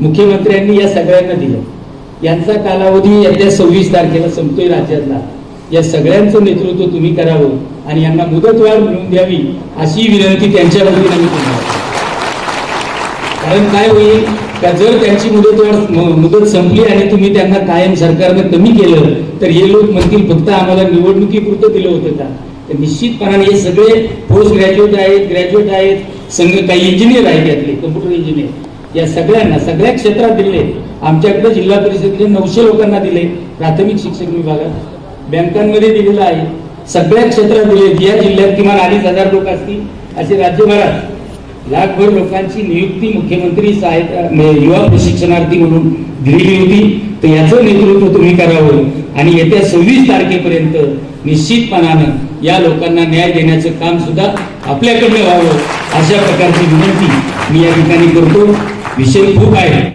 मुख्यमंत्र्यांनी या सगळ्यांना दिलं. यांचा कालावधी येत्या सव्वीस तारखेला संपतोय राज्यातला. या सगळ्यांचं नेतृत्व तुम्ही करावं आणि यांना मुदतवाढ मिळवून द्यावी अशी विनंती त्यांच्या वतीने मी तुम्हाला कारण काय होईल का जर त्यांची मुदतवाढ मुदत संपली आणि तुम्ही त्यांना कायम सरकारनं कमी केलं तर हे लोक म्हणतील फक्त आम्हाला निवडणुकीपुरतं दिलं होतं का? तर निश्चितपणाने हे सगळे पोस्ट ग्रॅज्युएट आहेत ग्रॅज्युएट आहेत संघ काही इंजिनियर आहेत यातले कम्प्युटर इंजिनियर या सगळ्यांना सगळ्या क्षेत्रात दिले. आमच्याकडे जिल्हा परिषदेचे नऊशे लोकांना दिले. प्राथमिक शिक्षण विभागात. बँकांमध्ये दिलेलं आहे. सगळ्या क्षेत्रात दिले. या जिल्ह्यात किमान अडीच हजार लोक असतील असे राज्यभरात लाखभर लोकांची नियुक्ती मुख्यमंत्री सहायता म्हणजे युवा प्रशिक्षणार्थी म्हणून दिलेली होती. तर याचं नेतृत्व तुम्ही करावं. आणि येत्या सव्वीस तारखेपर्यंत निश्चितपणानं या लोकांना न्याय देण्याचं काम सुद्धा आपल्याकडनं व्हावं अशा प्रकारची विनंती मी या ठिकाणी करतो. 你先不背